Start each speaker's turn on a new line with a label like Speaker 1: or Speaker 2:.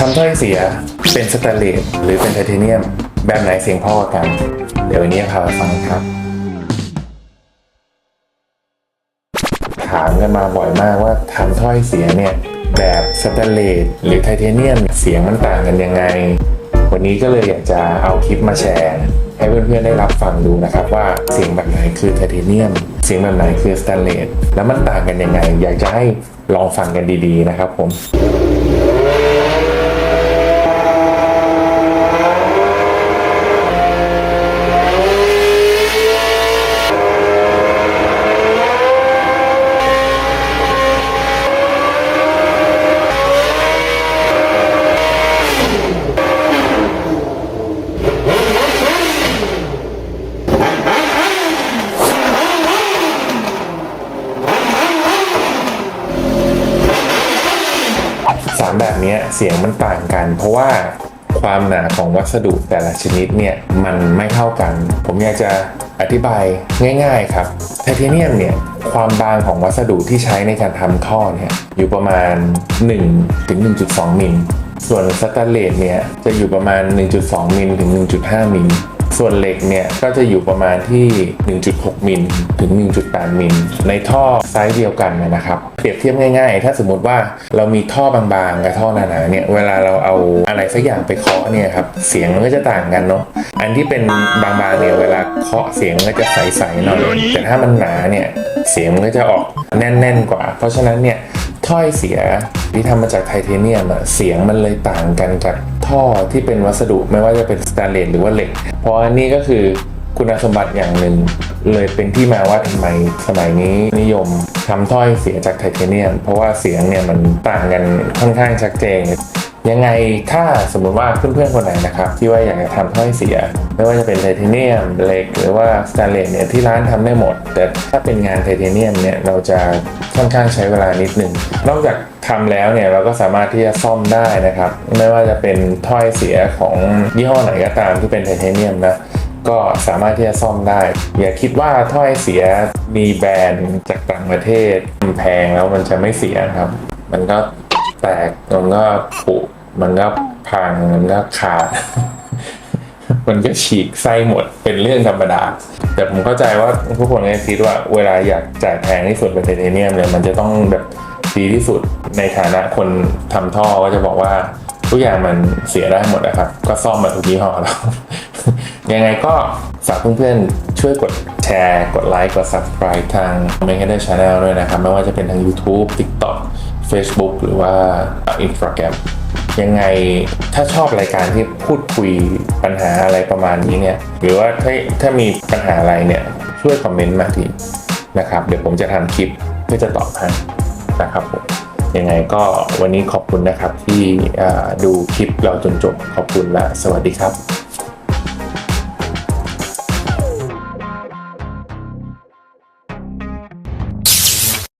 Speaker 1: ทำถ้อยเสียเป็นสแตนเลสหรือเป็นไทเทเนียม แบบไหนเสียงพ่อกว่ากัน เดี๋ยววันนี้พาไปฟังครับ ถามกันมาบ่อยมากว่าทำถ้อยเสียเนี่ย แบบสแตนเลสหรือไทเทเนียมเสียงมันต่างกันยังไง วันนี้ก็เลยอยากจะเอาคลิปมาแชร์ ให้เพื่อนๆได้รับฟังดูนะครับว่าเสียงแบบไหนคือไทเทเนียม เสียงแบบไหนคือสแตนเลสแล้วมันต่างกันยังไง อยากจะให้ลองฟังกันดีๆนะครับผม สามแบบนี้เสียงมันต่างกัน เพราะว่าความหนาของวัสดุแต่ละชนิดเนี่ยมันไม่เท่ากัน ผมอยากจะอธิบายง่าย ๆครับไทเทเนียมเนี่ยความบางของวัสดุที่ใช้ในการทำท่อเนี่ยอยู่ประมาณ 1 ถึง 1.2 มิล ส่วนสแตนเลสเนี่ยจะอยู่ประมาณ 1.2 มิลถึง 1.5 มิล ส่วนเหล็กเนี่ยก็จะอยู่ประมาณที่ 1.6 มิลถึง 1.8 มิลในท่อไซส์เดียวกันนะครับ เปรียบเทียบง่ายๆ ถ้าสมมติว่าเรามีท่อบางๆ กับท่อหนาๆเนี่ยเวลาเราเอาอะไรสักอย่างไปเคาะเนี่ยครับเสียงมันก็จะต่างกันเนาะอันที่เป็นบางๆเนี่ยเวลาเคาะเสียงมันก็จะใสๆหน่อยแต่ถ้ามันหนาเนี่ยเสียงมันก็จะออกแน่นๆกว่า เพราะฉะนั้นเนี่ยถ้อยเสียที่ทำมาจากไทเทเนียมเสียงมันเลยต่างกันจาก ท่อที่เป็นวัสดุไม่ว่าจะเป็นสแตนเลสหรือว่าเหล็ก เพราะอันนี้ก็คือคุณสมบัติอย่างหนึ่ง เลยเป็นที่มาว่าทำไมสมัยนี้นิยมทำถ้อยเสียจากไทเทเนียม เพราะว่าเสียงเนี่ยมันต่างกันค่อนข้างชัดเจน ยังไงถ้าสมมุติว่าเพื่อนๆคนไหนนะครับ ที่ว่าอยากจะทำถ้อยเสีย ไม่ว่าจะเป็นไทเทเนียมเหล็กหรือว่าสแตนเลสเนี่ยที่ร้านทำได้หมด แต่ถ้าเป็นงานไทเทเนียมเนี่ยเราจะค่อนข้างใช้เวลานิดนึงนอกจากทำแล้วเนี่ยเราก็สามารถที่จะซ่อมได้นะครับ ไม่ว่าจะเป็นถ้อยเสียของยี่ห้อไหนก็ตามที่เป็นไทเทเนียมนะก็สามารถที่จะซ่อมได้ อย่าคิดว่าถ้อยเสียมีแบรนด์จากต่างประเทศมันแพงแล้วมันจะไม่เสียครับ มันก็แตกมันก็ผุ มันก็พังมันก็ขาด มันก็ฉีกไส้หมดเป็นเรื่องธรรมดา แต่ผมเข้าใจว่าทุกคนก็คิดว่าเวลาอยากจ่ายแพงที่สุดเป็นไทเทเนียมเนี่ยมันจะต้องแบบดีที่สุดในฐานะคนทำท่อก็จะบอกว่าทุกอย่างมันเสียได้หมดนะครับ ก็ซ่อมมาทุกยี่ห้อแล้ว ยังไงก็ฝากเพื่อนๆ ช่วยกดแชร์ กดไลค์ กด subscribe ทาง m a k e d a Channel ด้วยนะครับ ไม่ว่าจะเป็นทาง YouTube TikTok Facebook หรือว่า Instagram ยังไงถ้าชอบรายการที่พูดคุยปัญหาอะไรประมาณนี้เนี่ย หรือว่าถ้าถ้ามีปัญหาอะไรเนี่ยช่วยคอมเมนต์มาทีนะครับ เดี๋ยวผมจะทำคลิปเพื่อจะตอบให้นะครับผมยังไงก็วันนี้ขอบคุณนะครับที่ดูคลิปเราจนจบขอบคุณและสวัสดีครับ